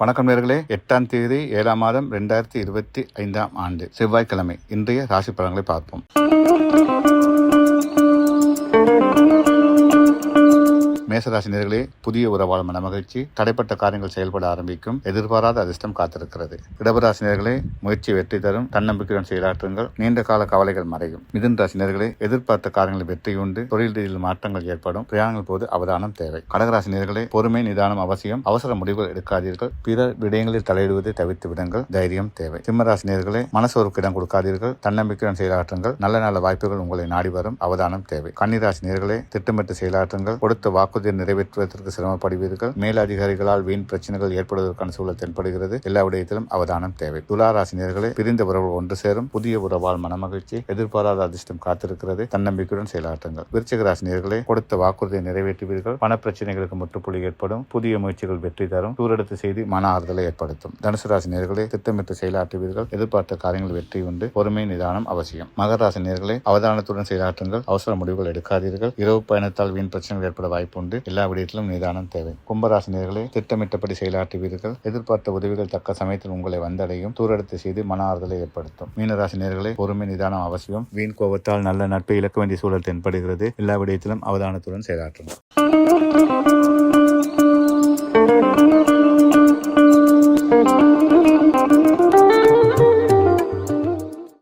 வணக்கம் நேர்களே. எட்டாம் தேதி ஏழாம் மாதம் ரெண்டாயிரத்தி இருபத்தி ஐந்தாம் ஆண்டு செவ்வாய்க்கிழமை. இன்றைய ராசி பலன்களை பார்ப்போம். மேசராசினியர்களே புதிய உறவாள் மன மகிழ்ச்சி தடைப்பட்ட காரியங்கள் செயல்பட ஆரம்பிக்கும் எதிர்பாராத அதிர்ஷ்டம் காத்திருக்கிறது. இடபராசினியர்களே முயற்சி வெற்றி தரும் தன்னம்பிக்கையுடன் செயலாற்றுங்கள் நீண்ட கால கவலைகள் மறையும். மிதுன் ராசினியர்களே எதிர்பார்த்த காரியங்களில் வெற்றியுண்டு தொழில் ரீதியில் மாற்றங்கள் ஏற்படும் பிரயாணங்கள் போது அவதானம் தேவை. கடகராசினியர்களே பொறுமை நிதானம் அவசியம் அவசர முடிவுகள் எடுக்காதீர்கள் பிற விடயங்களில் தலையிடுவதை தவிர்த்து விடுங்கள் தைரியம் தேவை. சிம்மராசினியர்களே மனசோருக்கு இடம் கொடுக்காதீர்கள் தன்னம்பிக்கையுடன் செயலாற்றுங்கள் நல்ல நல்ல வாய்ப்புகள் உங்களை நாடி வரும் அவதானம் தேவை. கன்னிராசினியர்களே திட்டமிட்டு செயலாற்றுங்கள் கொடுத்த வாக்குறுதி நிறைவேற்றுவதற்கு சிரமப்படுவீர்கள். மேலதிகாரிகளால் வீண் பிரச்சனைகள் ஏற்படுவதற்கான சூழல் தென்படுகிறது. எல்லா விடயத்திலும் அவதானம் தேவை. துளாராசினியர்களே பிரிந்த உறவுகள் ஒன்று சேரும். புதிய உறவால் மனமகிழ்ச்சி எதிர்பாராத அதிர்ஷ்டம் காத்திருக்கிறது. தன்னம்பிக்கையுடன் செயலாற்றுங்கள். விருச்சிக ராசினியர்களே கொடுத்த வாக்குறுதியை நிறைவேற்றுவீர்கள். பணப்பிரச்சனைகளுக்கு முற்றுப்புள்ளி ஏற்படும். புதிய முயற்சிகள் வெற்றி தரும். தூரெடுத்து செய்து மன ஆறுதலை ஏற்படுத்தும். தனுசு ராசினியர்களே திட்டமிட்டு செயலாற்றுவீர்கள். எதிர்பார்த்த காரியங்கள் வெற்றி உண்டு. பொறுமை நிதானம் அவசியம். மகர ராசினியர்களே அவதானத்துடன் செயலாற்றுங்கள். அவசர முடிவுகள் எடுக்காதீர்கள். இரவு பயணத்தால் வீண் பிரச்சனைகள் ஏற்பட வாய்ப்பு உண்டு. எல்லா விடயத்திலும் நிதானம் தேவை. கும்பராசினியர்களே திட்டமிட்டபடி செயலாற்றுவீர்கள். எதிர்பார்த்த உதவிகள் தக்க சமயத்தில் உங்களை வந்தடையும். தூரடத்தை செய்து மன ஆறுதலை ஏற்படுத்தும். மீனராசினியர்களே பொறுமை நிதானம் அவசியம். வீண் கோபத்தால் நல்ல நட்பை இழக்க வேண்டிய சூழல் தென்படுகிறது. எல்லா விடயத்திலும் அவதானத்துடன் செயலாற்றும்